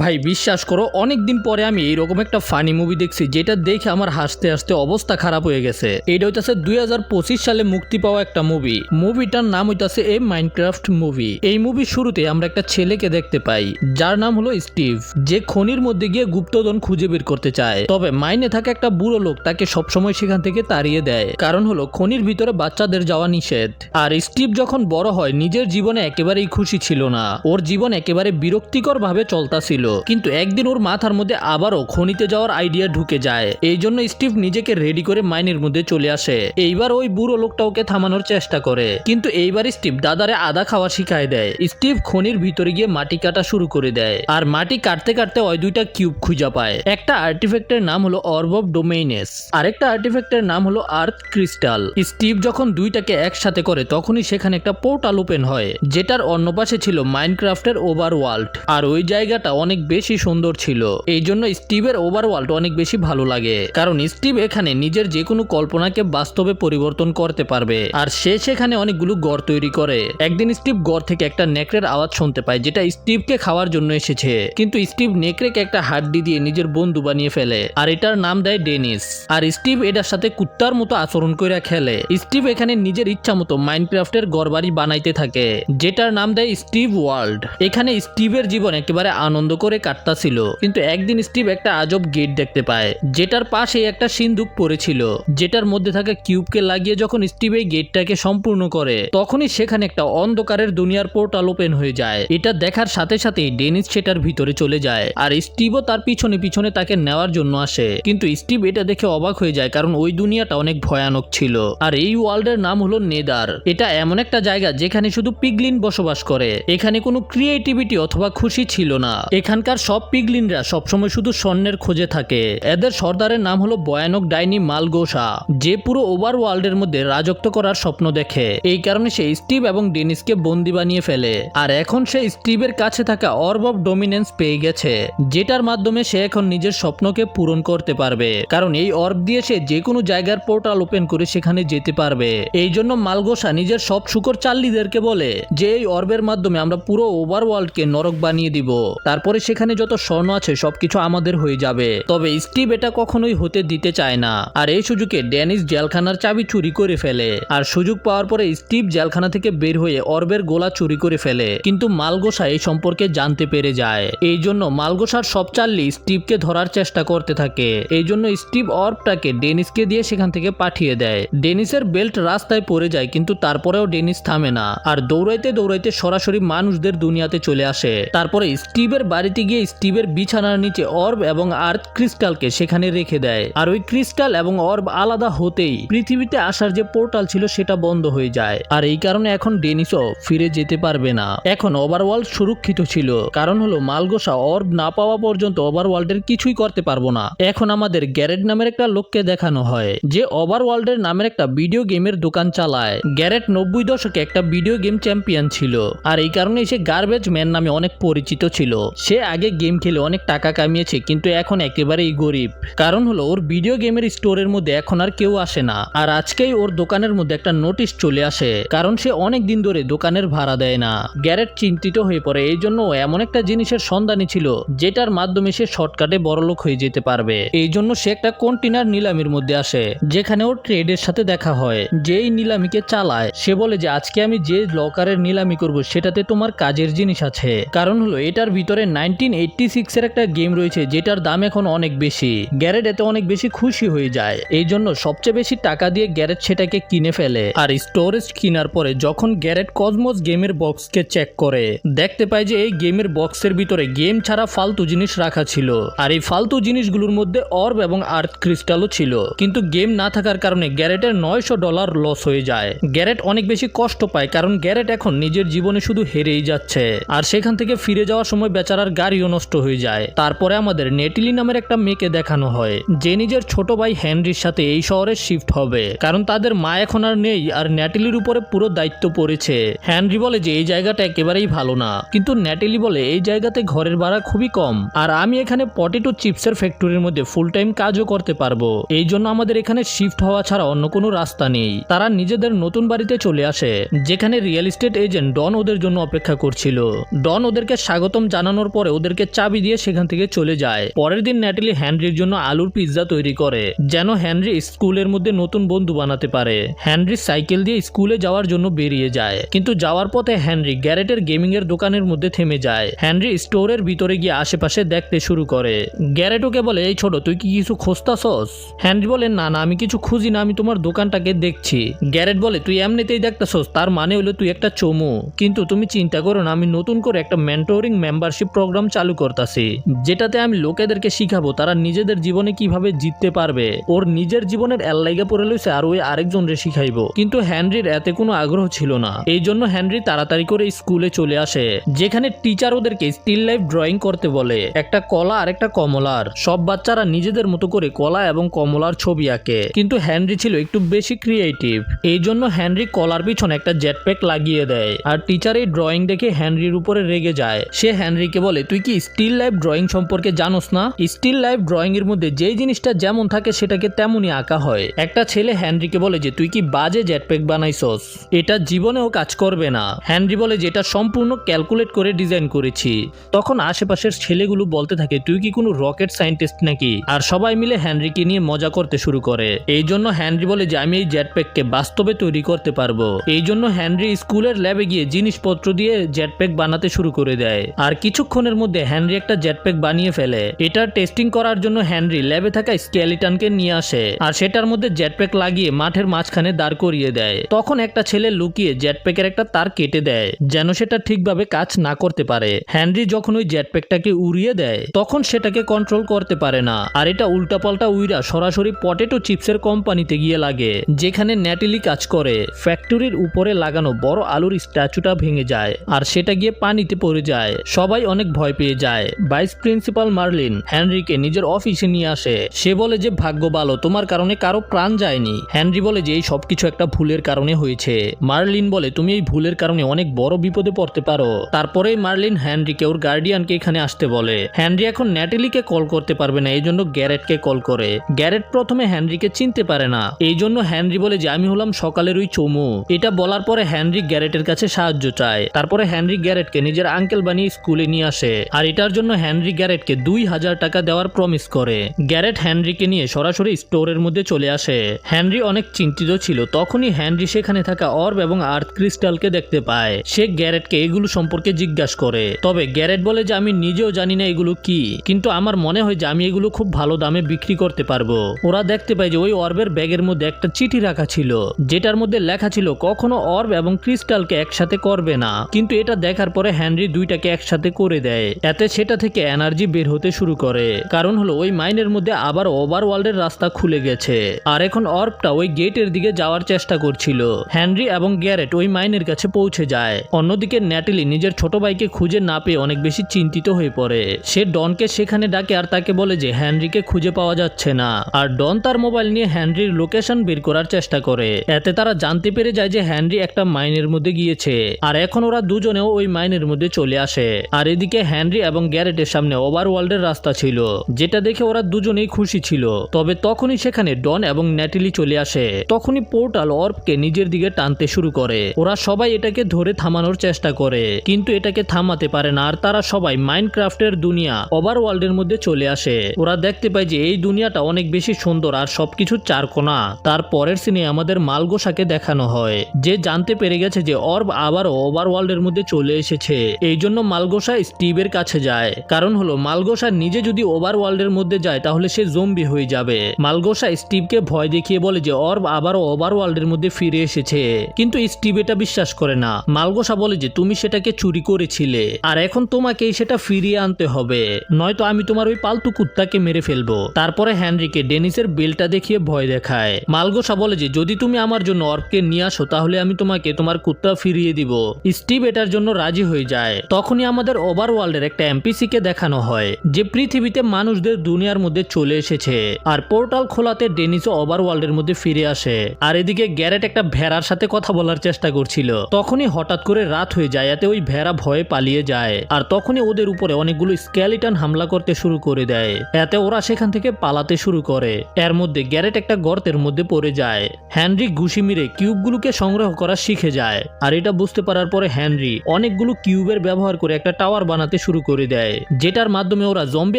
ভাই, বিশ্বাস করো অনেক দিন পরে আমি এইরকম একটা ফানি মুভি দেখছি, যেটা দেখে আমার হাসতে হাসতে অবস্থা খারাপ হয়ে গেছে। এটা হইতাছে দুই হাজার পঁচিশ সালে মুক্তি পাওয়া একটা মুভি মুভিটার নাম হইতাছে এ মাইনক্রাফট মুভি এই মুভির শুরুতে আমরা একটা ছেলেকে দেখতে পাই, যার নাম হলো স্টিভ যে খনির মধ্যে গিয়ে গুপ্তধন খুঁজে বের করতে চায়। তবে মাইনে থাকা একটা বুড়ো লোক, তাকে সবসময় সেখান থেকে তাড়িয়ে দেয়। কারণ হলো, খনির ভিতরে বাচ্চাদের যাওয়া নিষেধ। আর স্টিভ যখন বড় হয়, নিজের জীবনে একেবারেই খুশি ছিল না। ওর জীবন একেবারে বিরক্তিকর ভাবে চলতাছিল। কিন্তু একদিন ওর মাথার মধ্যে আবারও খনিতে যাওয়ার আইডিয়া ঢুকে যায়। এই জন্য স্টিভ নিজেকে রেডি করে মাইনের মধ্যে চলে আসে। এইবার ওই বুড়ো লোকটা ওকে থামানোর চেষ্টা করে। কিন্তু এইবার স্টিভ দাদারে আদা খাওয়া শিখায় দেয়। স্টিভ খনির ভিতরে গিয়ে মাটি কাটা শুরু করে দেয়। আর মাটি কাটতে কাটতে ওই দুইটা কিউব খুঁজা পায়। একটা আর্টিফ্যাক্টের নাম হলো অর্ব অফ ডোমেইনেস। আরেকটা আর্টিফ্যাক্টের নাম হলো আর্থ ক্রিস্টাল। স্টিভ যখন দুইটাকে একসাথে করে, তখনই সেখানে একটা পোর্টাল ওপেন হয়, যেটার অন্য পাশে ছিল মাইনক্রাফটের ওভার ওয়ার্ল্ড আর ওই জায়গাটা অনেক বেশি সুন্দর ছিল। এই জন্য স্টিভের ওভার ওয়ার্ল্ড অনেক বেশি ভালো লাগে। কারণ স্টিভ এখানে নিজের যে কোনো কল্পনাকে বাস্তবে পরিবর্তন করতে পারবে। আর সে সেখানে অনেকগুলো গড় তৈরি করে। একদিন স্টিভ গড় থেকে একটা নেকড়ের আওয়াজ শুনতে পায়, যেটা স্টিভকে খাওয়ার জন্য এসেছে। কিন্তু স্টিভ নেকড়েকে একটা হাড্ডি দিয়ে নিজের বন্ধু বানিয়ে ফেলে, আর এটার নাম দেয় ডেনিস। আর স্টিভ এটার সাথে কুত্তার মতো আচরণ করে খেলে। স্টিভ এখানে নিজের ইচ্ছা মতো মাইনক্রাফটের গড়বাড়ি বানাইতে থাকে, যেটার নাম দেয় স্টিভ ওয়ার্ল্ড। এখানে স্টিভের জীবন একেবারে আনন্দ করে কাটতাছিল। কিন্তু একদিন স্টিভ একটা আজব গেট দেখতে পায়, যেটার পাশে একটা সিন্দুক পড়েছিল। যেটার মধ্যে থাকা কিউবকে লাগিয়ে যখন স্টিভ এই গেটটাকে সম্পূর্ণ করে, তখনই সেখানে একটা অন্ধকারের দুনিয়ার পোর্টাল ওপেন হয়ে যায়। এটা দেখার সাথে সাথে ডেনিস সেটার ভিতরে চলে যায়, আর স্টিভও তার পিছনে পিছনে তাকে নেওয়ার জন্য আসে। কিন্তু স্টিভ এটা দেখে অবাক হয়ে যায়, কারণ ওই দুনিয়াটা অনেক ভয়ানক ছিল। আর এই ওয়ার্ল্ডের নাম হলো নেদার। এটা এমন একটা জায়গা যেখানে শুধু পিগলিন বসবাস করে। এখানে কোনো ক্রিয়েটিভিটি অথবা খুশি ছিল না। এখানকার সব পিগলিনরা সবসময় শুধু স্বর্ণের খোঁজে থাকে। এদের সর্দারের নাম হলো ভয়ানক ডাইনি মালগোসা, যে পুরো ওভার ওয়ার্ল্ডের মধ্যে রাজত্ব করার স্বপ্ন দেখে। এই কারণে সে স্টিভ এবং ডেনিসকে বন্দি বানিয়ে ফেলে। আর এখন সে স্টিভের কাছে থাকা অর্ব অফ ডোমিনেন্স পেয়ে গেছে, যেটার মাধ্যমে সে এখন নিজের স্বপ্নকে পূরণ করতে পারবে। কারণ এই অর্ব দিয়ে সে যে কোনো জায়গার পোর্টাল ওপেন করে সেখানে যেতে পারবে। এই জন্য মালগোসা নিজের সব শুকর চাল্লিদেরকে বলে যে, এই অর্বের মাধ্যমে আমরা পুরো ওভার ওয়ার্ল্ডকে নরক বানিয়ে দিব। তারপরে সেখানে যত স্বর্ণ আছে, সবকিছু আমাদের হয়ে যাবে। তবে স্টিভ এটা কখনোই হতে দিতে চায় না। আর এই সুযোগে ড্যানিস জেলখানার চাবি চুরি করে ফেলে। আর সুযোগ পাওয়ার পরে স্টিভ জেলখানা থেকে বের হয়ে অর্বের গোলা চুরি করে ফেলে। কিন্তু মালগোসা এই সম্পর্কে জানতে পেরে যায়। এই জন্য মালগোসার সব চাল্লি স্টিভকে ধরার চেষ্টা করতে থাকে। এই জন্য স্টিভ অর্বটাকে ডেনিসকে দিয়ে সেখান থেকে পাঠিয়ে দেয়। ডেনিসের বেল্ট রাস্তায় পড়ে যায়, কিন্তু তারপরেও ডেনিস থামে না। আর দৌড়াইতে দৌড়াইতে সরাসরি মানুষদের দুনিয়াতে চলে আসে। তারপরে স্টিভের বাড়িতে গিয়ে স্টিভের বিছানার নিচে অর্ব এবং আর্থ ক্রিস্টালকে সেখানে রেখে দেয়। আর ওই ক্রিস্টাল এবং অর্ব আলাদা হতেই পৃথিবীতে আসার যে পোর্টাল ছিল সেটা বন্ধ হয়ে যায়। আর এই কারণে এখন ডেনিসও ফিরে যেতে পারবে না। এখন ওভারওয়ার্ল্ড সুরক্ষিত ছিল। কারণ হলো, মালগোসা অর্ব না পাওয়া পর্যন্ত ওভারওয়ার্ল্ডের কিছুই করতে পারব না। এখন আমাদের গ্যারেট নামের একটা লোককে দেখানো হয়, যে ওভারওয়ার্ল্ডের নামের একটা ভিডিও গেমের দোকান চালায়। গ্যারেট নব্বই দশকে একটা ভিডিও গেম চ্যাম্পিয়ন ছিল। আর এই কারণে সে গার্বেজ ম্যান নামে অনেক পরিচিত ছিল। সে আগে গেম খেলে অনেক টাকা কামিয়েছে, কিন্তু এখন একেবারেই গরিব। কারণ হলো, ওর ভিডিও গেমের স্টোরের মধ্যে এখন আর কেউ আসে না। আর আজকেই ওর দোকানের মধ্যে একটা নোটিশ চলে আসে, কারণ সে অনেক দিন ধরে দোকানের ভাড়া দেয় না। গ্যারেট চিন্তিত হয়ে পড়ে, এই জন্য এমন একটা জিনিসের সন্ধানী ছিল, যেটার মাধ্যমে সে শর্টকাটে বড়লোক হয়ে যেতে পারবে। এই জন্য সে একটা কন্টেনার নিলামির মধ্যে আসে, যেখানে ওর ট্রেডের সাথে দেখা হয়। যেই নিলামিকে চালায়, সে বলে যে, আজকে আমি যে লকারের নিলামি করব, সেটাতে তোমার কাজের জিনিস আছে। কারণ হলো, এটার ভিতরে নাইনটিন এইটটি সিক্স এর একটা গেম রয়েছে, যেটার দাম এখন অনেক বেশি। গ্যারেট এতে অনেক বেশি খুশি হয়ে যায়। এই জন্য সবচেয়ে বেশি টাকা দিয়ে গ্যারেট সেটাকে কিনে ফেলে। আর স্টোরেজ কেনার পরে যখন গ্যারেট কসমোস গেমের বক্সকে চেক করে, দেখতে পায় যে এই গেমের বক্সের ভিতরে গেম ছাড়া ফালতু জিনিস রাখা ছিল। আর এই ফালতু জিনিসগুলোর মধ্যে অর্ব এবং আর্থ ক্রিস্টালও ছিল। কিন্তু গেম না থাকার কারণে গ্যারেটের নয়শো ডলার লস হয়ে যায়। গ্যারেট অনেক বেশি কষ্ট পায়, কারণ গ্যারেট এখন নিজের জীবনে শুধু হেরেই যাচ্ছে। আর সেখান থেকে ফিরে যাওয়ার সময় বেচারার গাড়িও নষ্ট হয়ে যায়। তারপরে আমাদের নেটিলি নামের একটা মেয়েকে দেখানো হয়, যে নিজের ছোট ভাই হেনরির সাথে এই শহরে শিফট হবে। কারণ তাদের মা এখন আর নেই আর ন্যাটেলির উপরে পুরো দায়িত্ব পড়েছে। হেনরি বলে যে এই জায়গাটা একেবারেই ভালো না। কিন্তু ন্যাটেলি বলে এই জায়গাতে ঘরের ভাড়া খুবই কম আর আমি এখানে পটেটো চিপসের ফ্যাক্টরির মধ্যে ফুল টাইম কাজও করতে পারব। এই জন্য আমাদের এখানে শিফট হওয়া ছাড়া অন্য কোনো রাস্তা নেই। তারা নিজেদের নতুন বাড়িতে চলে আসে, যেখানে রিয়েল এস্টেট এজেন্ট ডন ওদের জন্য অপেক্ষা করছিল। ডন ওদেরকে স্বাগতম জানানোর পরে পরে ওদেরকে চাবি দিয়ে সেখান থেকে চলে যায়। পরের দিন ন্যাটেলি হ্যানরির জন্য আলুর পিৎজা তৈরি করে, যেন হ্যানরি স্কুলের মধ্যে নতুন বন্ধু বানাতে পারে। হ্যানরি সাইকেল দিয়ে স্কুলে যাওয়ার জন্য বেরিয়ে যায়, কিন্তু যাওয়ার পথে হ্যানরি গ্যারেটের গেমিং এর দোকানের মধ্যে থেমে যায়। হ্যানরি স্টোরের ভিতরে গিয়ে আশেপাশে দেখতে শুরু করে, গ্যারেট ওকে বলে, এই ছোট, তুই কি কিছু খুঁজতাছস? হ্যানরি বলে, না না, আমি কিছু খুঁজি না, আমি তোমার দোকানটাকে দেখছি। গ্যারেট বলে, তুই এমনিতেই দেখতাছস, তার মানে হলো তুই একটা চমু। কিন্তু তুমি চিন্তা করো না, আমি নতুন করে একটা মেন্টরিং মেম্বারশিপ প্রোগ্রাম চালু করতেছি, যেটাতে আমি লোকেদেরকে শিখাবো তারা নিজেদের জীবনে কীভাবে জিততে পারবে। ওর নিজের জীবনের এল্লাইগা পড়ে লইছে আর ওই আরেকজনরে শিখাইবো। কিন্তু হ্যানরির এতে কোনো আগ্রহ ছিল না। এই জন্য হ্যানরি তাড়াতাড়ি করে স্কুলে চলে আসে, যেখানে টিচার ওদেরকে স্টিল লাইফ ড্রয়িং করতে বলে। একটা কলা আর একটা কমলার। সব বাচ্চারা নিজেদের মতো করে কলা এবং কমলার ছবি আঁকে। কিন্তু হ্যানরি ছিল একটু বেশি ক্রিয়েটিভ এই জন্য হ্যানরি কলার পিছনে একটা জেট প্যাক লাগিয়ে দেয়। আর টিচার এই ড্রয়িং দেখে হ্যানরির উপরে রেগে যায়। সে হ্যানরিকে বলে তুই কি স্টিল লাইফ ড্রয়িং সম্পর্কে জানোস না? স্টিল লাইফ ড্রয়িং এর মধ্যে যেই জিনিসটা যেমন থাকে সেটাকে তেমনই আঁকা হয়। একটা ছেলে হ্যানরিকে বলে যে, তুই কি বাজে জেটপ্যাক বানাইছস? এটা জীবনেও কাজ করবে না। হ্যানরি বলে যে, এটা সম্পূর্ণ ক্যালকুলেট করে ডিজাইন করেছি। তখন আশেপাশের ছেলেগুলো বলতে থাকে, তুই কি কোনো রকেট সায়েন্টিস্ট নাকি? আর সবাই মিলে হ্যানরিকে নিয়ে মজা করতে শুরু করে। এই জন্য হ্যানরি বলে যে, আমি এই জেটপ্যাককে বাস্তবে তৈরি করতে পারব। এই জন্য হ্যানরি স্কুলের ল্যাবে গিয়ে জিনিসপত্র দিয়ে জেটপ্যাক বানাতে শুরু করে দেয়। আর কিছুক্ষণের মধ্যে হ্যানরি একটা জেটপ্যাক বানিয়ে ফেলে। এটা টেস্টিং করার জন্য হ্যানরি ল্যাবে থাকা স্কেলিটনকে নিয়ে আসে আর সেটার মধ্যে জেটপ্যাক লাগিয়ে মাঠের মাঝখানে দাঁড় করিয়ে দেয়। তখন একটা ছেলে লুকিয়ে জেটপ্যাকের একটা তার কেটে দেয়, যেন সেটা ঠিকভাবে কাজ না করতে পারে। হ্যানরি যখন ওই জেটপ্যাকটাকে উড়িয়ে দেয়, তখন সেটাকে কন্ট্রোল করতে পারে না। আর এটা উল্টাপাল্টা উইরা সরাসরি পটেটো চিপসের কোম্পানিতে গিয়ে লাগে, যেখানে ন্যাটেলি কাজ করে। ফ্যাক্টরির উপরে লাগানো বড় আলুর স্ট্যাচুটা ভেঙে যায় আর সেটা গিয়ে পানিতে পড়ে যায়। সবাই অনেক ভয় পেয়ে যায়। ভাইস প্রিন্সিপাল মার্লিন হ্যানরিকে নিজের অফিসে নিয়ে আসে। সে বলে যে, ভাগ্য ভালো, তোমার কারণে কারও প্রাণ যায়নি। হ্যানরি বলে যে, এই সবকিছু একটা ভুলের কারণে হয়েছে। মার্লিন বলে, তুমি এই ভুলের কারণে অনেক বড় বিপদে পড়তে পারো। তারপরে মার্লিন হ্যানরিকে ওর গার্ডিয়ানকে এখানে আসতে বলে। হ্যানরি এখন ন্যাটেলিকে কল করতে পারবে না এই জন্য গ্যারেটকে কল করে। গ্যারেট প্রথমে হ্যানরিকে চিনতে পারে না। এই জন্য হ্যানরি বলে যে, আমি হলাম সকালের ওই চমু। এটা বলার পরে হ্যানরি গ্যারেটের কাছে সাহায্য চায়। তারপরে হ্যানরি গ্যারেটকে নিজের আঙ্কেল বানিয়ে স্কুলে নিয়ে আসে। আর এটার জন্য হ্যানরি গ্যারেটকে দুই হাজার টাকা দেওয়ার প্রমিস করে। গ্যারেট হ্যানরিকে নিয়ে সরাসরি স্টোরের মধ্যে চলে আসে। হ্যানরি অনেক চিন্তিত ছিল, তখনই হ্যানরি সেখানে থাকা অর্ব এবং আর্থ ক্রিস্টালকে দেখতে পায়। সে গ্যারেটকে এগুলো সম্পর্কে জিজ্ঞাসা করে, তবে গ্যারেট বলে যে আমি নিজেও জানি না এগুলো কি, কিন্তু আমার মনে হয় যে আমি এগুলো খুব ভালো দামে বিক্রি করতে পারব। ওরা দেখতে পায় যে ওই অর্বের ব্যাগের মধ্যে একটা চিঠি রাখা ছিল, যেটার মধ্যে লেখা ছিল, কখনো অর্ব এবং ক্রিস্টালকে একসাথে করবে না। কিন্তু এটা দেখার পরে হ্যানরি দুইটাকে একসাথে করে দেয়। এতে সেটা থেকে এনার্জি বের হতে শুরু করে। কারণ হলো, ওই মাইনের মধ্যে আবার ওভার ওয়ার্ল্ডের রাস্তা খুলে গেছে। আর এখন অর্বটা ওই গেটের দিকে যাওয়ার চেষ্টা করছিল। হ্যানরি এবং গ্যারেট ওই মাইনের কাছে পৌঁছে যায়। অন্যদিকে ন্যাটেলি নিজের ছোট ভাইকে খুঁজে না পেয়ে অনেক বেশি চিন্তিত হয়ে পড়ে। সে ডনকে সেখানে ডাকে আর তাকে বলে যে হ্যানরিকে খুঁজে পাওয়া যাচ্ছে না। আর ডন তার মোবাইল নিয়ে হ্যানরির লোকেশন বের করার চেষ্টা করে। এতে তারা জানতে পেরে যায় যে হ্যানরি একটা মাইনের মধ্যে গিয়েছে। আর এখন ওরা দুজনেও ওই মাইনের মধ্যে চলে আসে। আর এদিকে হ্যানরি এবং গ্যারেটের সামনে ওভার ওয়ার্ল্ডের রাস্তা ছিল, যেটা দেখে ওরা দুজনেই খুশি ছিল। তবে তখনই সেখানে ডন এবং ন্যাটেলি চলে আসে। তখনই পোর্টাল অর্বকে নিজের দিকে টানতে শুরু করে। ওরা সবাই এটাকে ধরে থামানোর চেষ্টা করে, কিন্তু এটাকে থামাতে পারে না, আর তারা সবাই মাইনক্রাফটের দুনিয়া ওভার ওয়ার্ল্ডের মধ্যে চলে আসে। ওরা দেখতে পায় যে এই দুনিয়াটা অনেক বেশি সুন্দর আর সবকিছু চারকোনা। তার পরের সিনে আমাদের মালগোসাকে দেখানো হয়, যে জানতে পেরে গেছে যে অর্ব আবারও ওভার ওয়ার্ল্ডের মধ্যে চলে এসেছে। এই জন্য মালগোসা স্টিভের কাছে যায়। কারণ হলো, মালগোসা নিজে যদি ওভার ওয়ার্ল্ডের মধ্যে যায়, তাহলে সে জম্বি হয়ে যাবে। মালগোসা স্টিভকে ভয় দেখিয়ে বলে যে, অর্ব আবারও ওভার ওয়ার্ল্ডের মধ্যে ফিরে এসেছে। কিন্তু স্টিভ এটা বিশ্বাস করে না। মালগোসা বলে যে, তুমি সেটাকে চুরি করেছিলে, আর এখন তোমাকে সেটা ফিরিয়ে আনতে হবে। নয়তো আমি তোমার ওই পালতু কুত্তাকে মেরে ফেলব। তারপরে হ্যানরিকে ডেনিসের বেলটা দেখিয়ে ভয় দেখায়। মালগোসা বলে যে, যদি তুমি আমার জন্য অর্বকে নিয়ে আসো, তাহলে আমি তোমাকে তোমার কুত্তা ফিরিয়ে দিব। স্টিভ এটার জন্য রাজি হয়ে যায়। তখনই আমাদের ওভার ওয়ার্ল্ডের একটা এমপিসি কে দেখানো হয়, যে পৃথিবীতে মানুষদের দুনিয়ার মধ্যে চলে এসেছে। আর পোর্টাল খোলাতে ডেনিসও ওভার ওয়ার্ল্ডের মধ্যে ফিরে আসে। আর এদিকে গ্যারেট একটা ভেড়ার সাথে কথা বলার চেষ্টা করছিল। তখনই হঠাৎ করে রাত হয়ে যায়, এতে ওই ভেড়া ভয়ে পালিয়ে যায়। আর তখনই ওদের উপরে অনেকগুলো স্কেলিটন হামলা করতে শুরু করে দেয়। এতে ওরা সেখান থেকে পালাতে শুরু করে। এর মধ্যে গ্যারেট একটা গর্তের মধ্যে পড়ে যায়। হ্যানরি ঘুষি মেরে কিউবগুলোকে সংগ্রহ করা শিখে যায়। আর এটা বুঝতে পারার পরে হ্যানরি অনেকগুলো কিউবের ব্যবহার করে একটা টাওয়ার বানাতে শুরু করে দেয়, যেটার মাধ্যমে ওরা জম্বি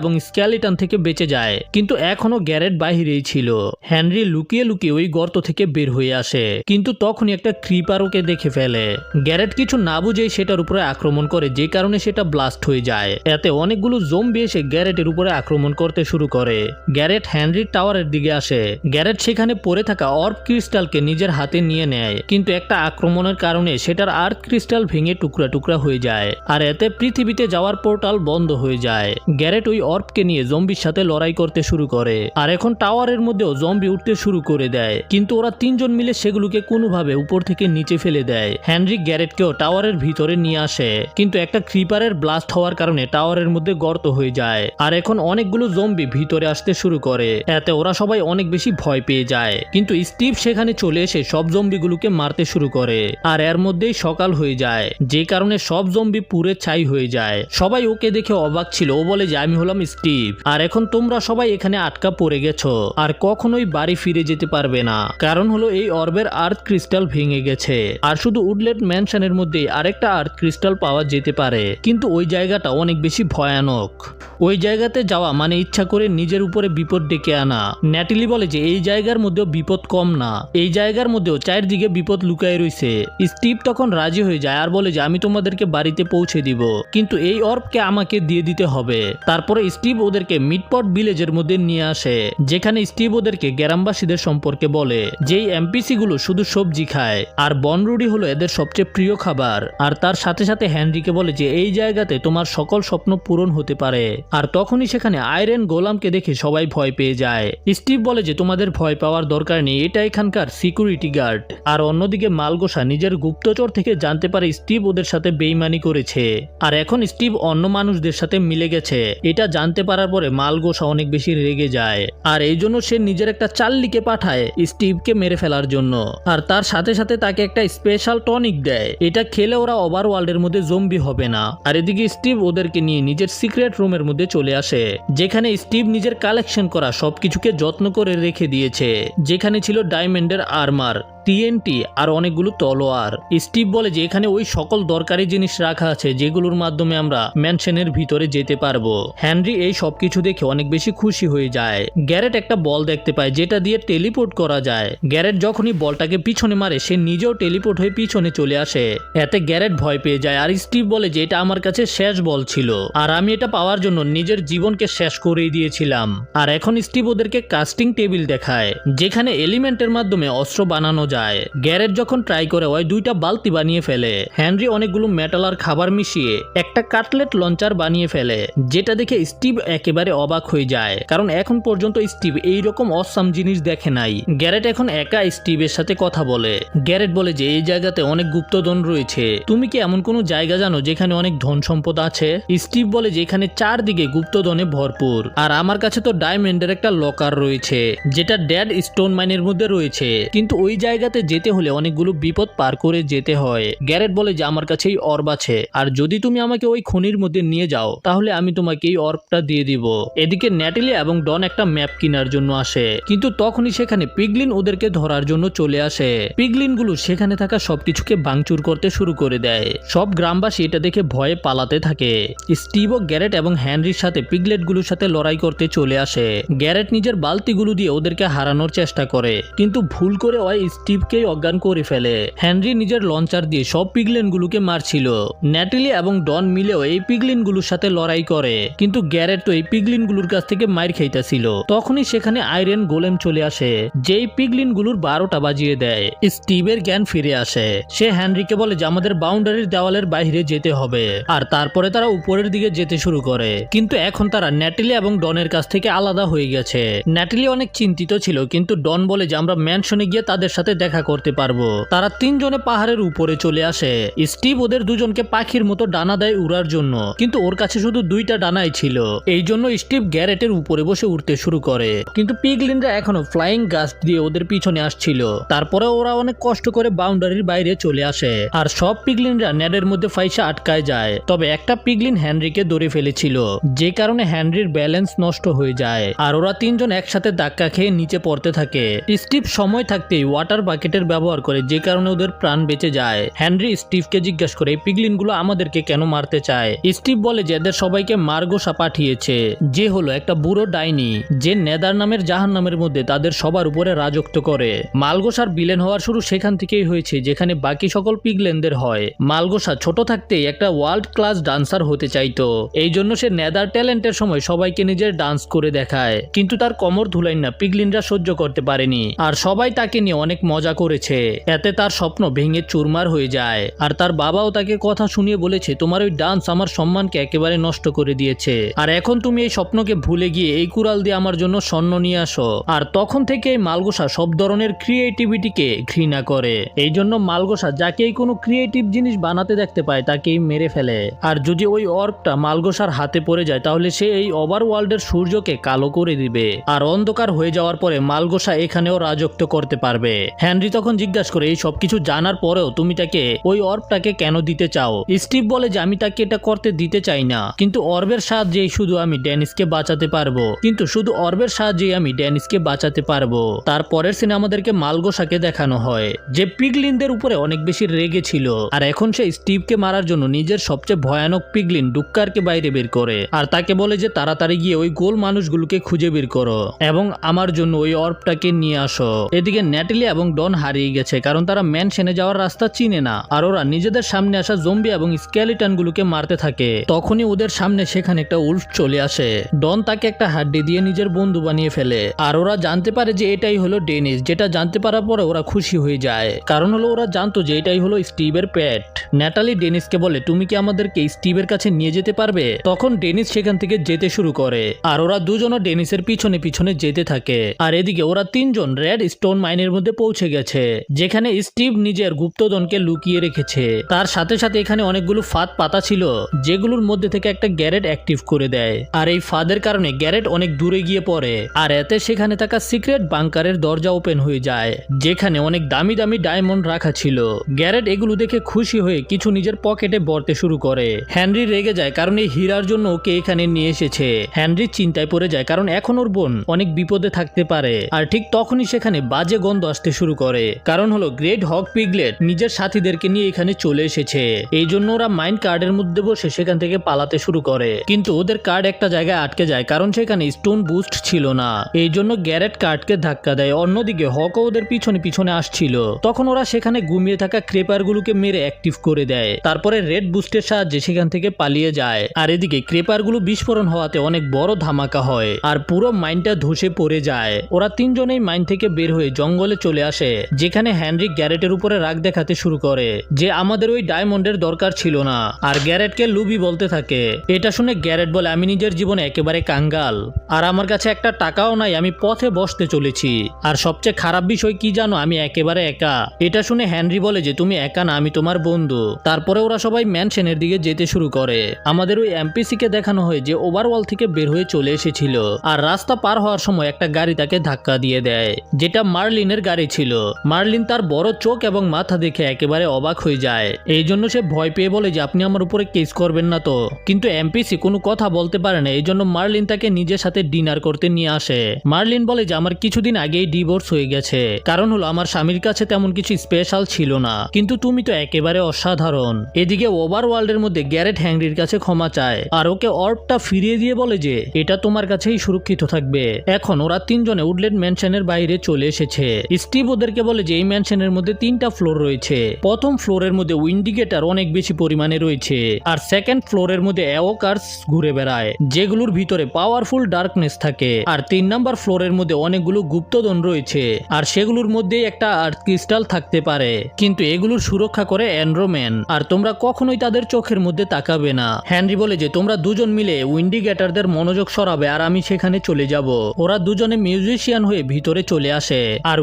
এবং স্ক্যালিটন থেকে বেঁচে যায়, কিন্তু এখনও গ্যারেট বাহিরেই ছিল। হেনরি লুকিয়ে লুকিয়ে ওই গর্ত থেকে বের হয়ে আসে, কিন্তু তখনই একটা ক্রিপার ওকে দেখে ফেলে। গ্যারেট কিছু না বুঝেই সেটার উপরে আক্রমণ করে, যে কারণে সেটা ব্লাস্ট হয়ে যায়। এতে অনেকগুলো জম্বি এসে গ্যারেটের উপরে আক্রমণ করতে শুরু করে। গ্যারেট হেনরির টাওয়ারের দিকে আসে। গ্যারেট সেখানে পড়ে থাকা অর্ব ক্রিস্টালকে নিজের হাতে নিয়ে নেয়, কিন্তু একটা আক্রমণের কারণে সেটার আর্থ ক্রিস্টাল ভেঙে টুকরা টুকরা হয়ে যায়। আর এতে পৃথিবীতে যাওয়ার পোর্টাল বন্ধ হয়ে যায়। গ্যারেট ওই অর্পকে নিয়ে জম্বির সাথে লড়াই করতে শুরু করে। আর এখন টাওয়ারের মধ্যেও জম্বি উঠতে শুরু করে দেয়। কিন্তু ওরা তিনজন মিলে সেগুলোকে কোনোভাবে উপর থেকে নিচে ফেলে দেয়। হেনরি গ্যারেটকেও টাওয়ারের ভিতরে নিয়ে আসে। কিন্তু একটা ক্রিপারের ব্লাস্ট হওয়ার কারণে টাওয়ারের মধ্যে গর্ত হয়ে যায়। আর এখন অনেকগুলো জম্বি ভিতরে আসতে শুরু করে। এতে ওরা সবাই অনেক বেশি ভয় পেয়ে যায়। কিন্তু স্টিভ সেখানে চলে এসে সব জম্বিগুলোকে মারতে শুরু করে। আর এর মধ্যেই সকাল হয়ে যায়। যে কারণে সব জম্বি পুরে ছাই হয়ে যায়। সবাই ওকে দেখে অবাক ছিল। ও বলে, যে আমি হলাম স্টিভ। আর এখন তোমরা সবাই এখানে আটকা পড়ে গেছো। আর কখনোই বাড়ি ফিরে যেতে পারবে না। কারণ হলো এই অর্বের আর্থ ক্রিস্টাল ভেঙে গেছে। আর শুধু উডলেট ম্যানশনের মধ্যেই আরেকটা আর্থ ক্রিস্টাল পাওয়া যেতে পারে। কিন্তু ওই জায়গাটা অনেক বেশি ভয়ানক। ওই জায়গাতে যাওয়া মানে ইচ্ছা করে নিজের উপরে বিপদ ডেকে আনা। ন্যাটিলি বলে যে, এই জায়গার মধ্যেও বিপদ কম না। এই জায়গার মধ্যেও চারদিকে বিপদ লুকায় রয়েছে স্টিভ তখন রাজি হয়ে যায় আর বলে যে, আমি তোমাদেরকে বাড়িতে পৌঁছে দিব। কিন্তু এই অর্বকে আমাকে দিয়ে দিতে হবে। তারপরে স্টিভ ওদেরকে মিটপট ভিলেজের মধ্যে নিয়ে আসে, যেখানে স্টিভ ওদেরকে গ্রামবাসীদের সম্পর্কে বলে যেই এমপিসি গুলো শুধু সবজি খায়, আর বনরুডি হলো এদের সবচেয়ে প্রিয় খাবার। আর তার সাথে সাথে হ্যানরিকে বলে যে এই জায়গাতে তোমার সকল স্বপ্ন পূরণ হতে পারে। আর তখনই সেখানে আয়রন গোলামকে দেখে সবাই ভয় পেয়ে যায়। স্টিভ বলে যে তোমাদের ভয় পাওয়ার দরকার নেই, এটা এখানকার সিকিউরিটি গার্ড। আর অন্যদিকে মালগোসা নিজের গুপ্তচর থেকে জানতে পারে স্টিভ ওদের সাথে বেইমানি করেছে। আর এখন স্টিভ অন্য মানুষদের সাথে মিলে গেছে। এটা জানতে পারার পরে মালগোসা অনেক বেশি রেগে যায়। আর এই জন্য সে নিজের একটা চাল্লিকে পাঠায় স্টিভকে মেরে ফেলার জন্য। আর তার সাথে সাথে তাকে একটা স্পেশাল টনিক দেয়। এটা খেলে ওরা ওভার ওয়ার্ল্ডের মধ্যে জম্বি হবে না। আর এদিকে স্টিভ ওদেরকে নিয়ে নিজের সিক্রেট রুমের মধ্যে চলে আসে। যেখানে স্টিভ নিজের কালেকশন করা সবকিছুকে যত্ন করে রেখে দিয়েছে। যেখানে ছিল ডায়মন্ডের আর্মার টিএনটি আর অনেকগুলো তলোয়ার। স্টিভ বলে যে এখানে ওই সকল দরকারি জিনিস রাখা আছে, যেগুলোর মাধ্যমে আমরা ম্যানশনের ভিতরে যেতে পারব। হ্যানরি এই সবকিছু দেখে অনেক বেশি খুশি হয়ে যায়। গ্যারেট একটা বল দেখতে পায়, যেটা দিয়ে টেলিপোর্ট করা যায়। গ্যারেট যখনই বলটাকে পিছনে মারে, সে নিজেও টেলিপোর্ট হয়ে পিছনে চলে আসে। এতে গ্যারেট ভয় পেয়ে যায়, আর স্টিভ বলে যে এটা আমার কাছে শেষ বল ছিল। আর আমি এটা পাওয়ার জন্য নিজের জীবনকে শেষ করেই দিয়েছিলাম। আর এখন স্টিভ ওদেরকে কাস্টিং টেবিল দেখায়, যেখানে এলিমেন্টের মাধ্যমে অস্ত্র বানানো যায়। গ্যারেট যখন ট্রাই করে ওই দুইটা বালতি বানিয়ে ফেলে, হেনরি অনেকগুলো মেটাল আর খাবার মিশিয়ে একটা কাটলেট লঞ্চার বানিয়ে ফেলে, যেটা দেখে স্টিভ একেবারে অবাক হয়ে যায়। কারণ এখন পর্যন্ত স্টিভ এই রকম অসাম জিনিস দেখে নাই। গ্যারেট এখন একা স্টিভের সাথে কথা বলে। গ্যারেট বলে যে, এই জায়গাতে অনেক গুপ্তধন রয়েছে। তুমি কি এমন কোনো জায়গা জানো যেখানে অনেক ধন সম্পদ আছে? স্টিভ বলে যে এখানে চারদিকে গুপ্তধনে ভরপুর। আর আমার কাছে তো ডায়মন্ডের একটা লকার রয়েছে, যেটা ড্যাড স্টোন মাইনের মধ্যে রয়েছে। কিন্তু ওই জায়গাতে যেতে হলে অনেকগুলো বিপদ পার করে যেতে হয়। গ্যারেট বলে যে, আমার কাছে এই অর্ব আছে। আর যদি তুমি আমাকে ওই খনির মধ্যে নিয়ে যাও, তাহলে আমি তোমাকে এই অর্বটা দিয়ে দিব। এদিকে ন্যাটেলি এবং ডন একটা ম্যাপ কেনার জন্য আসে। কিন্তু তখনই সেখানে পিগলিন ওদেরকে ধরার জন্য চলে আসে। পিগলিনগুলো সেখানে থাকা সবকিছুকে ভাঙচুর করতে শুরু করে দেয়। সব গ্রামবাসী এটা দেখে ভয়ে পালাতে থাকে। স্টিভ ও গ্যারেট এবং হ্যানরির সাথে পিগলেটগুলোর সাথে লড়াই করতে চলে আসে। গ্যারেট নিজের বালতিগুলো দিয়ে ওদেরকে হারানোর চেষ্টা করে। কিন্তু ভুল করে ওই স্টিভকেই অজ্ঞান করে ফেলে। হেনরি নিজের লঞ্চার দিয়ে সব পিগলেন গুলোকে মারছিল। ন্যাটেলি এবং ডন মিলেও এই পিগলিনগুলোর সাথে লড়াই করে। কিন্তু গ্যারেট তো এই পিগলিনগুলোর কাছ থেকে মাইর খাইতেছিল। তখনই সেখানে আয়রন গোলেম চলে আসে, যেই পিগলিনগুলোর বারোটা বাজিয়ে দেয়। স্টিভের জ্ঞান ফিরে আসে। সে হ্যানরিকে বলে যে, আমাদের বাউন্ডারির দেওয়ালের বাইরে যেতে হবে। আর তারপরে তারা উপরের দিকে যেতে শুরু করে। কিন্তু এখন তারা ন্যাটেলি এবং ডনের কাছ থেকে আলাদা হয়ে গেছে। ন্যাটেলি অনেক চিন্তিত ছিল, কিন্তু ডন বলে যে, আমরা ম্যানশনে গিয়ে তাদের সাথে দেখা করতে পারব। তারা তিনজনে পাহাড়ের উপরে চলে আসে। স্টিভ ওদের দুজনকে পাখির মতো ডানা দেয় উড়ার জন্য, কিন্তু ওর কাছে শুধু দুইটা ডানাই ছিল। এই জন্য স্টিভ গ্যারেটের উপরে বসে উঠতে শুরু করে। কিন্তু পিগলিনরা এখনও ফ্লাইং গাছ দিয়ে ওদের পিছনে আসছিল। তারপরে ওরা অনেক কষ্ট করে বাউন্ডারির বাইরে চলে আসে। আর সব পিগলিনরা নেটের মধ্যে ফাইসা আটকায় যায়। তবে একটা পিগলিন হ্যানরিকে ধরে ফেলেছিল, যে কারণে হ্যানরির ব্যালেন্স নষ্ট হয়ে যায়। আর ওরা তিনজন একসাথে ধাক্কা খেয়ে নিচে পড়তে থাকে। স্টিভ সময় থাকতেই ওয়াটার বাকেটের ব্যবহার করে যে কারণে ওদের প্রাণ বেঁচে যায়। হেনরি স্টিভকে জিজ্ঞাসা করে এই পিগলিনগুলো আমাদেরকে কেন মারতে চায়? স্টিভ বলে যে, এদের সবাইকে মার্গোসা পাঠিয়েছে। যে হলো একটা বুড়ো ডাইনি, যে নেদার নামের জাহান নামের মধ্যে তাদের সবার উপরে রাজত্ব করে। মালগোসার বিলেন হওয়ার শুরু সেখান থেকেই হয়েছে, যেখানে বাকি সকল পিগলেনদের হয়। মালগোসা ছোট থাকতেই একটা ওয়ার্ল্ড ক্লাস ডান্সার হতে চাইতো। এই জন্য সে নেদার ট্যালেন্টের সময় সবাইকে নিজের ডান্স করে দেখায়। কিন্তু তার কমর ধুলাইন না, পিগলিনরা সহ্য করতে পারেনি। আর সবাই তাকে নিয়ে অনেক মজা করেছে। এতে তার স্বপ্ন ভেঙে চুরমার হয়ে যায়। আর তার বাবাও তাকে কথা শুনিয়ে বলেছে, তোমার ওই ডান্স আমার সম্মানকে একেবারে নষ্ট করে দিয়েছে। আর এখন তুমি এই স্বপ্নকে ভুলে গিয়ে এই কুড়াল দিয়ে আমার জন্য স্বর্ণ নিয়ে আসো। আর তখন থেকে এই মালগোসা সব ধরনের ক্রিয়েটিভিটিকে ঘৃণা করে। এই জন্য মালগোসা যাকেই কোনো ক্রিয়েটিভ জিনিস বানাতে দেখতে পায়, তাকেই মেরে ফেলে। আর যদি ওই অর্কটা মালগোসার হাতে পড়ে যায়, তাহলে সে এই ওভার ওয়ার্ল্ডের সূর্যকে কালো করে দিবে। আর অন্ধকার হয়ে যাওয়ার পরে মালগোসা এখানেও রাজত্ব করতে পারবে। হেনরি তখন জিজ্ঞাসা করে, এই সবকিছু জানার পরেও তুমি তাকে ওই অর্বটাকে কেন দিতে চাও? স্টিভ বলে যে, আমি তাকে এটা করতে দিতে চাই না। কিন্তু অর্বের সাহায্যেই শুধু আমি ড্যানিসকে বাঁচাতে পারব। কিন্তু শুধু অর্বের সাহায্যেই আমি ড্যানিসকে বাঁচাতে পারব। তারপরের সিনে আমাদেরকে মালগোসাকে দেখানো হয়, যে পিগলিনদের উপরে অনেক বেশি রেগে ছিল। আর এখন সে স্টিভকে মারার জন্য নিজের সবচেয়ে ভয়ানক পিগলিন ডুক্কারকে বাইরে বের করে। আর তাকে বলে যে, তাড়াতাড়ি গিয়ে ওই গোল মানুষগুলোকে খুঁজে বের করো এবং আমার জন্য ওই অর্বটাকে নিয়ে আসো। এদিকে ন্যাটেলি এবং ডন হারিয়ে গেছে, কারণ তারা ম্যানশনে যাওয়ার রাস্তা চিনে না, আর ওরা নিজেদের সামনে আসা জম্বি এবং স্কেলিটন গুলোকে মারতে থাকে। তখনই ওদের সামনে সেখানে একটা উল্ফ চলে আসে। ডন তাকে একটা হাড্ডি দিয়ে নিজের বন্ধু বানিয়ে ফেলে, আর ওরা জানতে পারে যে এটাই হলো ডেনিস, যেটা জানতে পারার পরে ওরা খুশি হয়ে যায়। কারণ হলো ওরা জানতো যে এটাই হলো স্টিভের পেট ন্যাটালি ডেনিসকে বলে, তুমি কি আমাদেরকে স্টিভের কাছে নিয়ে যেতে পারবে? তখন ডেনিস সেখান থেকে যেতে শুরু করে, আর ওরা দুজনও ডেনিসের পিছনে পিছনে যেতে থাকে। আর এদিকে ওরা তিনজন রেড স্টোন মাইনের মধ্যে পৌঁছে গেছে, যেখানে স্টিভ নিজের গুপ্তধনকে লুকিয়ে রেখেছে। তার সাথে সাথে এখানে অনেকগুলো ফাঁদ পাতা ছিল, যেগুলোর মধ্যে থেকে একটা গ্যারেট অ্যাক্টিভ করে দেয়। আর এই ফাঁদের কারণে গ্যারেট অনেক দূরে গিয়ে পড়ে, আর এতে সেখানে থাকা সিক্রেট বাংকারের দরজা ওপেন হয়ে যায়, যেখানে অনেক দামি দামি ডায়মন্ড রাখা ছিল। গ্যারেট এগুলো দেখে খুশি হয়ে কিছু নিজের পকেটে ভরতে শুরু করে। হ্যানরি রেগে যায় কারণ এই হীরার জন্য ওকে এখানে নিয়ে এসেছে। হ্যানরি চিন্তায় পড়ে যায় কারণ এখন ওর বোন অনেক বিপদে থাকতে পারে, আর ঠিক তখনই সেখানে বাজে গন্ধ আসতে শুরু করে। কারণ হলো গ্রেট হক পিগলেট নিজের সাথীদেরকে নিয়ে এখানে চলে এসেছে। এই জন্য ওরা মাইন্ড কার্ডের মধ্যে বসে সেখান থেকে পালাতে শুরু করে। কিন্তু ওদের কার্ড একটা জায়গায় আটকে যায়, কারণ সেখানে স্টোন বুস্ট ছিল না। এই জন্য গ্যারেট কার্ডকে ধাক্কা দেয়। অন্যদিকে হকও ওদের পিছনে পিছনে আসছিল। তখন ওরা সেখানে ঘুমিয়ে থাকা ক্রেপার গুলোকে মেরে অ্যাক্টিভ করে দেয়। তারপরে রেড বুস্টের সাহায্যে সেখান থেকে পালিয়ে যায়। আর এদিকে ক্রেপারগুলো বিস্ফোরণ হওয়াতে অনেক বড় ধামাকা হয়। আর পুরো মাইনটা ধসে পড়ে যায়। ওরা তিনজনেই মাইন থেকে বের হয়ে জঙ্গলে চলে আসে। যেখানে হ্যানরি গ্যারেটের উপরে রাগ দেখাতে শুরু করে, যে আমাদের ওই ডায়মন্ডের দরকার ছিল না। আর গ্যারেটকে লুবি বলতে থাকে, এটা শুনে গ্যারেট বলে আমি নিজের জীবনে একেবারে কাঙ্গাল। আর আমার কাছে একটা টাকাও নাই, আমি পথে বসতে চলেছি। আর সবচেয়ে খারাপ বিষয় কি জানো, আমি একেবারে একা। এটা শুনে হ্যানরি বলে যে, তুমি একা না, আমি তোমার বন্ধু। তারপরে ওরা সবাই ম্যানশনের দিকে যেতে শুরু করে। আমাদের ওই এমপিসি কে দেখানো হয় যে, ওভারওয়াল থেকে বের হয়ে চলে এসেছিল। আর রাস্তা পার হওয়ার সময় একটা গাড়ি তাকে ধাক্কা দিয়ে দেয়, যেটা মার্লিনের গাড়ি ছিল। মার্লিন তার বড় চোখ এবং মাথা দেখে একেবারে অবাক হয়ে যায়। এই জন্য সে ভয় পেয়ে বলে যে, আপনি আমার উপরে কেস করবেন না তো? কিন্তু এমপিসি কোনো কথা বলতে পারে না, এই জন্য মার্লিন তাকে নিজের সাথে ডিনার করতে নিয়ে আসে। মার্লিন বলে যে, আমার কিছুদিন আগেই ডিভোর্স হয়ে গেছে। কারণ হলো, আমার স্বামীর কাছে তেমন কিছু স্পেশাল ছিল না। কিন্তু তুমি তো একেবারে অসাধারণ। এদিকে ওভার ওয়ার্ল্ডের মধ্যে গ্যারেট হ্যাংরির কাছে ক্ষমা চায়। আর ওকে অর্বটা ফিরিয়ে দিয়ে বলে যে, এটা তোমার কাছেই সুরক্ষিত থাকবে। এখন ওরা তিনজনে উডলেট ম্যানশনের বাইরে চলে এসেছে। স্টিভ ওদেরকে বলে যে এই ম্যানশনের মধ্যে তিনটা ফ্লোর রয়েছে। প্রথম ফ্লোরের মধ্যে উইন্ডিকেটার অনেক বেশি পরিমাণে রয়েছে আর সেকেন্ড ফ্লোরের মধ্যে অ্যাওকার্স ঘুরে বেড়ায়, যেগুলোর ভিতরে পাওয়ারফুল ডার্কনেস থাকে আর তিন নাম্বার ফ্লোরের মধ্যে অনেকগুলো গুপ্তধন রয়েছে আর সেগুলোর মধ্যে একটা আর্থ ক্রিস্টাল থাকতে পারে। কিন্তু এগুলোর সুরক্ষা করে অ্যান্ড্রোম্যান আর তোমরা কখনোই তাদের চোখের মধ্যে তাকাবে না। হ্যানরি বলে যে, তোমরা দুজন মিলে উইন্ডিগেটারদের মনোযোগ সরাবে আর আমি সেখানে চলে যাব। ওরা দুজনে মিউজিশিয়ান হয়ে ভিতরে চলে আসে, আর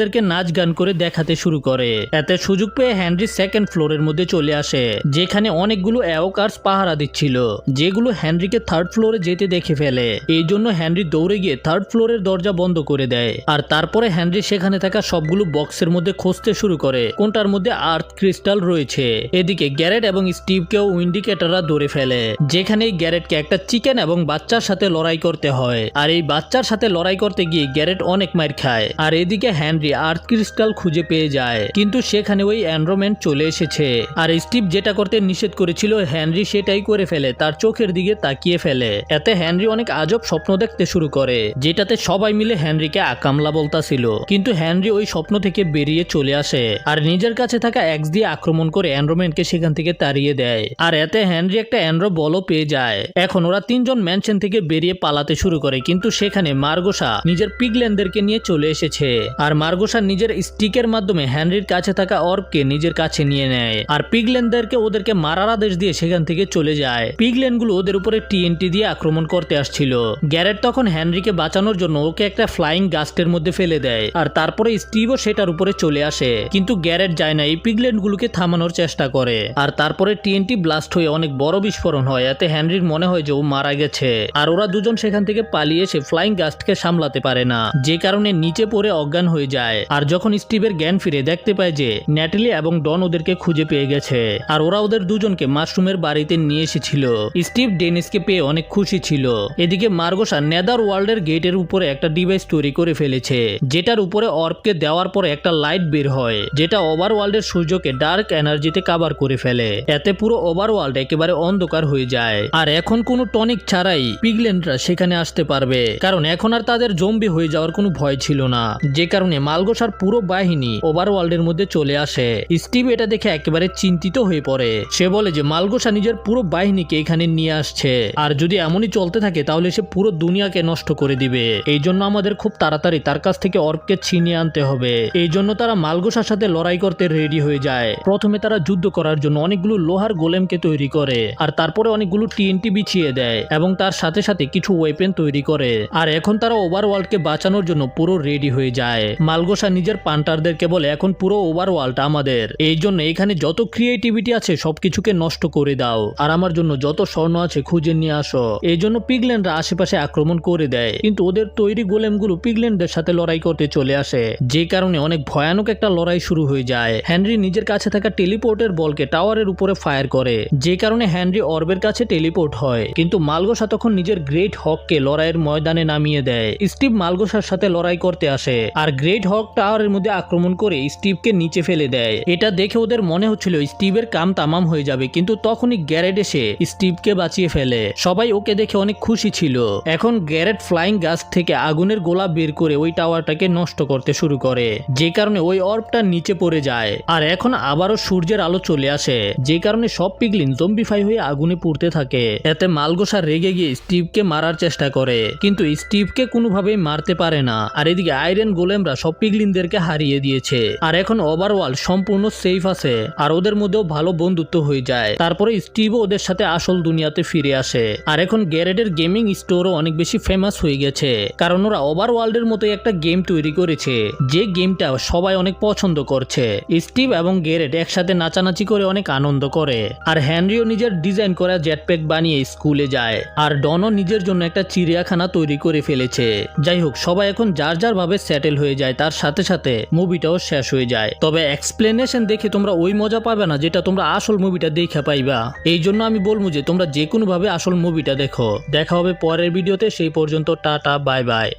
উইন্ডিগেটারদেরকে নাচ গান করে দেখাতে শুরু করে। এতে সুযোগ পেয়ে হ্যানরি সেকেন্ড ফ্লোরের মধ্যে চলে আসে, যেখানে অনেকগুলো অ্যাওকার্স পাহারা দিচ্ছিল, যেগুলো হ্যানরিকে থার্ড ফ্লোরে যেতে দেখে ফেলে। এই জন্য হ্যানরি দৌড়ে গিয়ে থার্ড ফ্লোরের দরজা বন্ধ করে দেয়, আর তারপরে হ্যানরি সেখানে থাকা সবগুলো বক্সের মধ্যে খুঁজতে শুরু করে, কোনটার মধ্যে আর্থ ক্রিস্টাল রয়েছে। এদিকে গ্যারেট এবং স্টিভকেও উইন্ডিকেটাররা ধরে ফেলে যেখানে গ্যারেটকে একটা চিকেন এবং বাচ্চার সাথে লড়াই করতে হয়। আর এই বাচ্চার সাথে লড়াই করতে গিয়ে গ্যারেট অনেক মার খায়। আর এদিকে হ্যানরি হ্যানরি আর্থ ক্রিস্টাল খুঁজে পেয়ে যায়। কিন্তু সেখানে ওই অ্যান্ড্রোম্যান চলে এসেছে। আর স্টিভ যেটা করতে নিষেধ করেছিল হ্যানরি সেটাই করে ফেলে, তার চোখের দিকে তাকিয়ে ফেলে। এতে হ্যানরি অনেক আজব স্বপ্ন দেখতে শুরু করে, যেটাতে সবাই মিলে হ্যানরিকে আকামলা বলতাছিল। কিন্তু হ্যানরি ওই স্বপ্ন থেকে বেরিয়ে চলে আসে, আর নিজের কাছে থাকা এক্স দিয়ে আক্রমণ করে অ্যান্ড্রোম্যানকে সেখান থেকে তাড়িয়ে দেয়। আর এতে হ্যানরি একটা অ্যান্ড্রো বলও পেয়ে যায়। এখন ওরা তিনজন ম্যানশন থেকে বেরিয়ে পালাতে শুরু করে, কিন্তু সেখানে মার্গোসা নিজের পিগল্যান্ডদেরকে নিয়ে চলে এসেছে। আর মার্গোসা নিজের স্টিকের মাধ্যমে হ্যানরির কাছে থাকা অর্বকে নিজের কাছে নিয়ে নেয়। আর পিগল্যান্ডদেরকে ওদেরকে মারার আদেশ দিয়ে সেখান থেকে চলে যায়। পিগল্যান্ডগুলো ওদের উপরে টিএনটি দিয়ে আক্রমণ করতে আসছিল। গ্যারেট তখন হ্যানরিকে বাঁচানোর জন্য ওকে একটা ফ্লাইং গাস্টের মধ্যে ফেলে দেয়। আর তারপরে স্টিভও সেটার উপরে চলে আসে। কিন্তু গ্যারেট যায় না, এই পিগল্যান্ডগুলোকে থামানোর চেষ্টা করে। আর তারপরে টিএনটি ব্লাস্ট হয়ে অনেক বড় বিস্ফোরণ হয়, এতে হ্যানরির মনে হয় যে ও মারা গেছে। আর ওরা দুজন সেখান থেকে পালিয়ে এসে ফ্লাইং গাস্টকে সামলাতে পারে না। যে কারণে নিচে পড়ে অজ্ঞান হয়ে যায়। আর যখন স্টিভের জ্ঞান ফিরে দেখতে পায় যে ন্যাটেলি এবং ডন ওদেরকে খুঁজে পেয়ে গেছে, আর ওরা ওদের দুজনকে মাশরুমের বাড়িতে নিয়ে এসেছিল। স্টিভ ডেনিসকে পেয়ে অনেক খুশি ছিল। এদিকে মার্গোসা নেদার ওয়ার্ল্ডের গেটের উপরে একটা ডিভাইস তৈরি করে ফেলেছে, যেটার উপরে অর্বকে দেওয়ার পরে একটা লাইট বের হয়, যেটা ওভার ওয়ার্ল্ডের সূর্যকে ডার্ক এনার্জিতে কাভার করে ফেলে। এতে পুরো ওভার ওয়ার্ল্ড একেবারে অন্ধকার হয়ে যায়। আর এখন কোনো টনিক ছাড়াই পিগলেন্ডরা সেখানে আসতে পারবে, কারণ এখন আর তাদের জম্বি হয়ে যাওয়ার কোনো ভয় ছিল না, যে কারণে মালগোসার পুরো বাহিনী ওভার ওয়ার্ল্ডের মধ্যে চলে আসে। স্টিভ এটা দেখে একেবারে চিন্তিত হয়ে পড়ে। সে বলে যে, মালগোসা নিজের পুরো বাহিনীকে এখানে নিয়ে আসছে। আর যদি এমনই চলতে থাকে, তাহলে সে পুরো দুনিয়াকে নষ্ট করে দিবে। এই জন্য আমাদের খুব তাড়াতাড়ি তার কাছ থেকে অর্বকে ছিনিয়ে আনতে হবে। এই জন্য তারা মালগোসার সাথে লড়াই করতে রেডি হয়ে যায়। প্রথমে তারা যুদ্ধ করার জন্য অনেকগুলো লোহার গোলেমকে তৈরি করে, আর তারপরে অনেকগুলো টিএনটি বিছিয়ে দেয় এবং তার সাথে সাথে কিছু ওয়েপেন তৈরি করে। আর এখন তারা ওভারওয়ার্ল্ডকে বাঁচানোর জন্য পুরো রেডি হয়ে যায়। মালগোসা নিজের পান্টারদেরকে বলে এখন পুরো ওভারওয়ার্ল্ড আমাদের। এই জন্য এখানে যত ক্রিয়েটিভিটি আছে, সবকিছুকে নষ্ট করে দাও। আর আমার জন্য যত স্বর্ণ আছে, খুঁজে নিয়ে আসো। এই জন্য পিগল্যান্ডরা আশেপাশে আক্রমণ করে দেয়। কিন্তু ওদের তৈরি গোলেমগুলো পিগল্যান্ডদের সাথে লড়াই করতে চলে আসে। যে কারণে অনেক ভয়ানক একটা লড়াই শুরু হয়ে যায়। হ্যানরি নিজের কাছে থাকা টেলিপোর্টের বলকে টাওয়ারের উপরে ফায়ার করে। যে কারণে হ্যানরি অর্বের কাছে টেলিপোর্ট হয়। কিন্তু মালগোসা তখন নিজের গ্রেট হককে লড়াইয়ের ময়দানে নামিয়ে দেয়। স্টিভ মালগোসার সাথে লড়াই করতে আসে। আর গ্রেট হক টাওয়ারের মধ্যে আক্রমণ করে স্টিভকে নিচে ফেলে দেয়। এটা দেখে ওদের মনে হচ্ছিল স্টিভের কাম তামাম হয়ে যাবে, কিন্তু তখনই গ্যারেট এসে স্টিভকে বাঁচিয়ে ফেলে। সবাই ওকে দেখে অনেক খুশি ছিল। এখন গ্যারেট ফ্লাইং গাছ থেকে আগুনের গোলা বের করে ওই টাওয়ারটাকে নষ্ট করতে শুরু করে, যে কারণে ওই অর্বটা নিচে পড়ে যায়। আর এখন আবারও সূর্যের আলো চলে আসে, যে কারণে সব পিগলিন জম্বিফাই হয়ে আগুনে পুড়তে থাকে। এতে মালগোসা রেগে গিয়ে স্টিভকে মারার চেষ্টা করে, কিন্তু স্টিভকে কোনোভাবেই মারতে পারে না। আর এদিকে আয়রন গোলেমরা সব পিগলিনদেরকে হারিয়ে দিয়েছে। আর এখন ওভারওয়াল সম্পূর্ণ সেফ আছে। আর ওদের মধ্যেও ভালো বন্ধুত্ব হয়ে যায়। তারপরে স্টিভও ওদের সাথে আসল দুনিয়াতে ফিরে আসে। আর এখন গ্যারেডের গেমিং স্টোরও অনেক বেশি ফেমাস হয়ে গেছে। কারণ ওরা ওভারওয়ার্ল্ডের মতো একটা গেম তৈরি করেছে। যে গেমটা সবাই অনেক পছন্দ করছে। স্টিভ এবং গেরেট একসাথে নাচানাচি করে অনেক আনন্দ করে। আর হ্যানরিও নিজের ডিজাইন করা জেটপ্যাক বানিয়ে স্কুলে যায়। আর ডনও নিজের জন্য একটা চিড়িয়াখানা তৈরি করে ফেলেছে। যাই হোক, সবাই এখন যার যার ভাবে সেটেল হয়ে যায়, তার সাথে সাথে মুভিটাও শেষ হয়ে যায়। তবে এক্সপ্লেনেশন দেখে তোমরা ওই মজা পাবে না যেটা তোমরা আসল মুভিটা দেখে পাইবা। এই জন্য আমি বলব যে তোমরা যে কোনো ভাবে আসল মুভিটা দেখো। দেখা হবে পরের ভিডিওতে, সেই পর্যন্ত টাটা বাই বাই